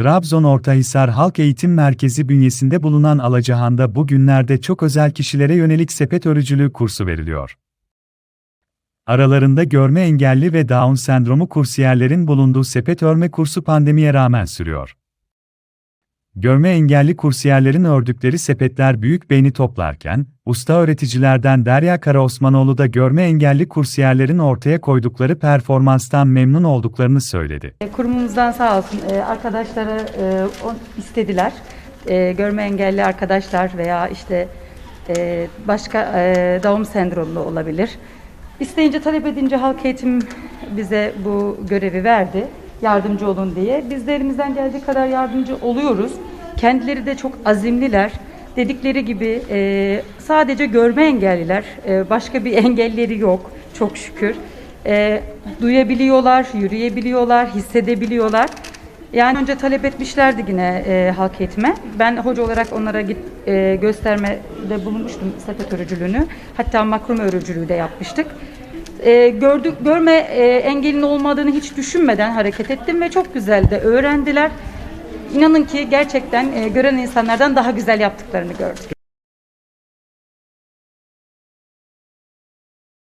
Trabzon Ortahisar Halk Eğitim Merkezi bünyesinde bulunan Alacahan'da bugünlerde çok özel kişilere yönelik sepet örücülüğü kursu veriliyor. Aralarında görme engelli ve Down sendromu kursiyerlerin bulunduğu sepet örme kursu pandemiye rağmen sürüyor. Görme engelli kursiyerlerin ördükleri sepetler büyük beğeni toplarken, usta öğreticilerden Derya Karaosmanoğlu da görme engelli kursiyerlerin ortaya koydukları performanstan memnun olduklarını söyledi. E, Kurumumuzdan sağ olsun e, arkadaşlara e, istediler. Görme engelli arkadaşlar veya işte başka Down sendromlu olabilir. İsteyince talep edince halk eğitim bize bu görevi verdi. Yardımcı olun diye. Biz de elimizden geldiği kadar yardımcı oluyoruz. Kendileri de çok azimliler. Dedikleri gibi e, sadece görme engelliler, e, başka bir engelleri yok çok şükür. E, duyabiliyorlar, yürüyebiliyorlar, hissedebiliyorlar. Yani önce talep etmişlerdi yine e, halk eğitime. Ben hoca olarak onlara git e, göstermede bulunmuştum sepet örücülüğünü. Hatta makrum örücülüğü de yapmıştık. E, gördük görme e, engelin olmadığını hiç düşünmeden hareket ettim ve çok güzel de öğrendiler. İnanın ki gerçekten e, gören insanlardan daha güzel yaptıklarını gördük.